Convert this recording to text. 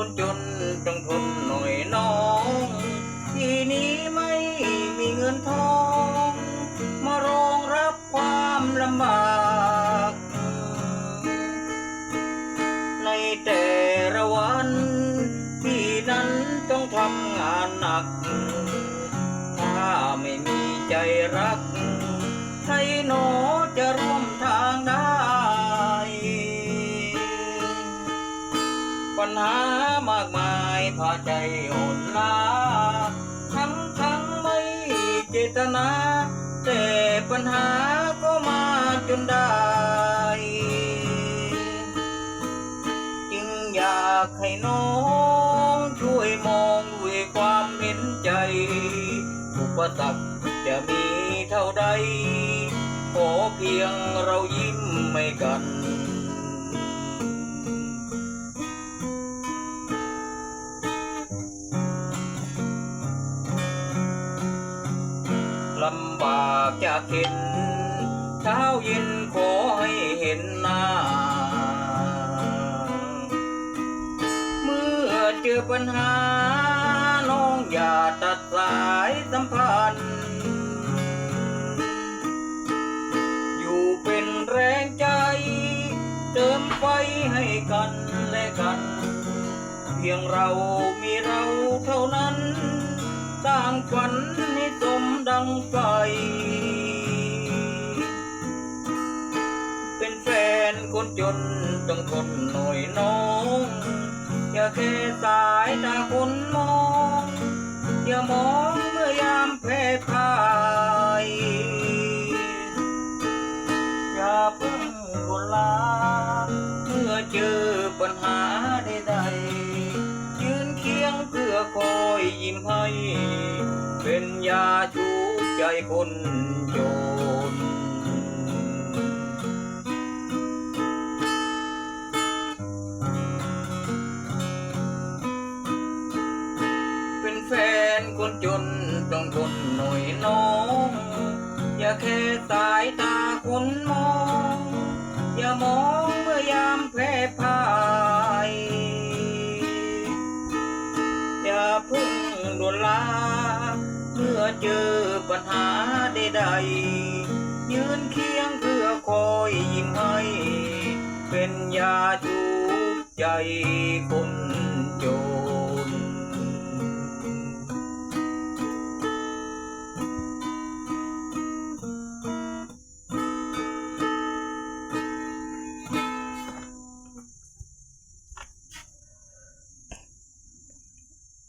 คนจนต้องทีนี้ไม่มีเงินทอง มารองรับความลำบาก ในแต่ละวันพี่นั้นต้องทำงานหนัก ถ้าไม่มีใจรักใครหนอจ พาใจอ่อนล้าทั้งทั้งไม่เจตนา แต่ปัญหาก็มาจนได้ จึงอยากให้น้องช่วยมองด้วยความเห็นใจอุปสรรคจะมีเท่าใด ขอเพียงเรายิ้มให้กัน ลำบากจะเข็นเช้าเย็นขอให้เห็นหน้า เมื่อเจอปัญหา น้องอย่าตัดสายสัมพันธ์ อยู่เป็นแรงใจ เติมไฟให้กันและกัน เพียงเรามีเราเท่านั้น สร้างฝันให้สมดังไฟ เป็นแฟนคนจนต้องทนหน่อยน้อง อย่าแค่สายตาคนมอง อย่ามองเมื่อยามแพ้พ่าย อย่าเพิ่งโดนลาเมื่อเจอปัญหา ยยิ้มให้ เป็นยาชูใจคนจน เป็นแฟนคนจนต้องทนหน่อยน้อง อย่าแค่สายตาคนมอง อย่ามองเมื่อยามแพ้พ่าย ปัญหาใดๆยืนเคียงเพื่อคอยยิ้มให้ เป็นยาจูบใจคนจน